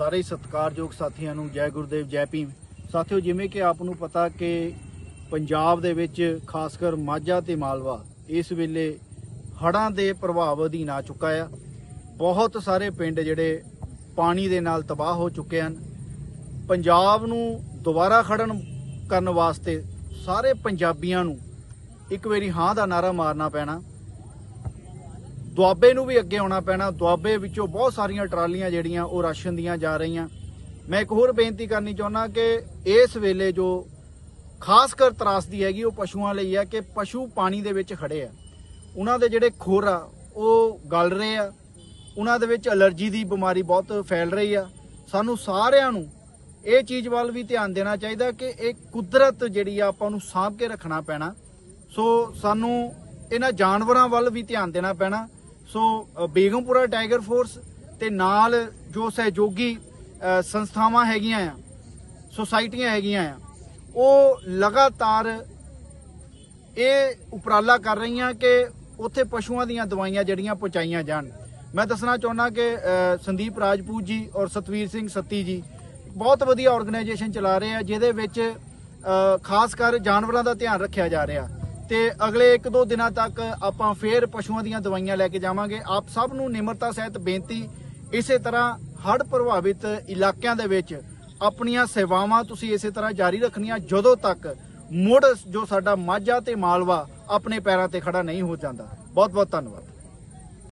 ਸਾਰੇ ਹੀ ਸਤਿਕਾਰਯੋਗ ਸਾਥੀਆਂ ਨੂੰ ਜੈ ਗੁਰਦੇਵ, ਜੈ ਭੀਮ। ਸਾਥੀਓ, ਜਿਵੇਂ ਕਿ ਆਪ ਨੂੰ ਪਤਾ ਕਿ ਪੰਜਾਬ ਦੇ ਵਿੱਚ ਖਾਸ ਕਰ ਮਾਝਾ ਤੇ ਮਾਲਵਾ ਇਸ ਵੇਲੇ ਹੜ੍ਹਾਂ ਦੇ ਪ੍ਰਭਾਵ ਅਧੀਨ ਆ ਚੁੱਕਾ ਆ। ਬਹੁਤ ਸਾਰੇ ਪਿੰਡ ਜਿਹੜੇ ਪਾਣੀ ਦੇ ਨਾਲ ਤਬਾਹ ਹੋ ਚੁੱਕੇ ਹਨ। ਪੰਜਾਬ ਨੂੰ ਦੁਬਾਰਾ ਖੜਨ ਕਰਨ ਵਾਸਤੇ ਸਾਰੇ ਪੰਜਾਬੀਆਂ ਨੂੰ ਇੱਕ ਵਾਰੀ ਹਾਂ ਦਾ ਨਾਰਾ ਮਾਰਨਾ ਪੈਣਾ। ਦੁਆਬੇ ਨੂੰ ਵੀ ਅੱਗੇ ਆਉਣਾ ਪੈਣਾ। ਦੁਆਬੇ ਵਿੱਚੋਂ ਬਹੁਤ ਸਾਰੀਆਂ ਟਰਾਲੀਆਂ ਜਿਹੜੀਆਂ ਉਹ ਰਾਸ਼ਨ ਦੀਆਂ ਜਾ ਰਹੀਆਂ। ਮੈਂ ਇੱਕ ਹੋਰ ਬੇਨਤੀ ਕਰਨੀ ਚਾਹੁੰਦਾ ਕਿ ਇਸ ਵੇਲੇ ਜੋ ਖਾਸ ਕਰ ਤਰਾਸਦੀ ਹੈਗੀ, ਉਹ ਪਸ਼ੂਆਂ ਲਈ ਹੈ ਕਿ ਪਸ਼ੂ ਪਾਣੀ ਦੇ ਵਿੱਚ ਖੜੇ ਆ। ਉਹਨਾਂ ਦੇ ਜਿਹੜੇ ਖੁਰ ਆ, ਉਹ ਗਲ ਰਹੇ ਆ। ਉਹਨਾਂ ਦੇ ਵਿੱਚ ਅਲਰਜੀ ਦੀ ਬਿਮਾਰੀ ਬਹੁਤ ਫੈਲ ਰਹੀ ਆ। ਸਾਨੂੰ ਸਾਰਿਆਂ ਨੂੰ ਇਹ ਚੀਜ਼ ਵੱਲ ਵੀ ਧਿਆਨ ਦੇਣਾ ਚਾਹੀਦਾ ਕਿ ਇਹ ਕੁਦਰਤ ਜਿਹੜੀ ਆ, ਆਪਾਂ ਨੂੰ ਸਾਂਭ ਕੇ ਰੱਖਣਾ ਪੈਣਾ। ਸੋ ਸਾਨੂੰ ਇਹਨਾਂ ਜਾਨਵਰਾਂ ਵੱਲ ਵੀ ਧਿਆਨ ਦੇਣਾ ਪੈਣਾ। ਸੋ ਬੇਗਮਪੁਰਾ ਟਾਈਗਰ ਫੋਰਸ ਤੇ ਨਾਲ ਜੋ ਸਹਿਯੋਗੀ ਸੰਸਥਾਵਾਂ ਹੈਗੀਆਂ ਆ, ਸੁਸਾਇਟੀਆਂ ਹੈਗੀਆਂ ਆ, ਉਹ ਲਗਾਤਾਰ ਇਹ ਉਪਰਾਲਾ ਕਰ ਰਹੀਆਂ ਕਿ ਉੱਥੇ ਪਸ਼ੂਆਂ ਦੀਆਂ ਦਵਾਈਆਂ ਜਿਹੜੀਆਂ ਪਹੁੰਚਾਈਆਂ ਜਾਣ। ਮੈਂ ਦੱਸਣਾ ਚਾਹੁੰਦਾ ਕਿ ਸੰਦੀਪ ਰਾਜਪੂਤ ਜੀ ਔਰ ਸਤਵੀਰ ਸਿੰਘ ਸੱਤੀ ਜੀ ਬਹੁਤ ਵਧੀਆ ਆਰਗੇਨਾਈਜੇਸ਼ਨ ਚਲਾ ਰਹੇ ਆ, ਜਿਹਦੇ ਵਿੱਚ ਖਾਸ ਕਰ ਜਾਨਵਰਾਂ ਦਾ ਧਿਆਨ ਰੱਖਿਆ ਜਾ ਰਿਹਾ। ਤੇ ਅਗਲੇ 1-2 ਦਿਨਾਂ ਤੱਕ ਆਪਾਂ ਫੇਰ ਪਸ਼ੂਆਂ ਦੀਆਂ ਦਵਾਈਆਂ ਲੈ ਕੇ ਜਾਵਾਂਗੇ। ਆਪ ਸਭ ਨੂੰ ਨਿਮਰਤਾ ਸਹਿਤ ਬੇਨਤੀ, ਇਸੇ ਤਰ੍ਹਾਂ ਹੜ੍ਹ ਪ੍ਰਭਾਵਿਤ ਇਲਾਕਿਆਂ ਦੇ ਵਿੱਚ ਆਪਣੀਆਂ ਸੇਵਾਵਾਂ ਤੁਸੀਂ ਇਸੇ ਤਰ੍ਹਾਂ ਜਾਰੀ ਰੱਖਣੀਆਂ, ਜਦੋਂ ਤੱਕ ਮੁੜ ਜੋ ਸਾਡਾ ਮਾਝਾ ਤੇ ਮਾਲਵਾ ਆਪਣੇ ਪੈਰਾਂ ਤੇ ਖੜਾ ਨਹੀਂ ਹੋ ਜਾਂਦਾ। ਬਹੁਤ ਬਹੁਤ ਧੰਨਵਾਦ।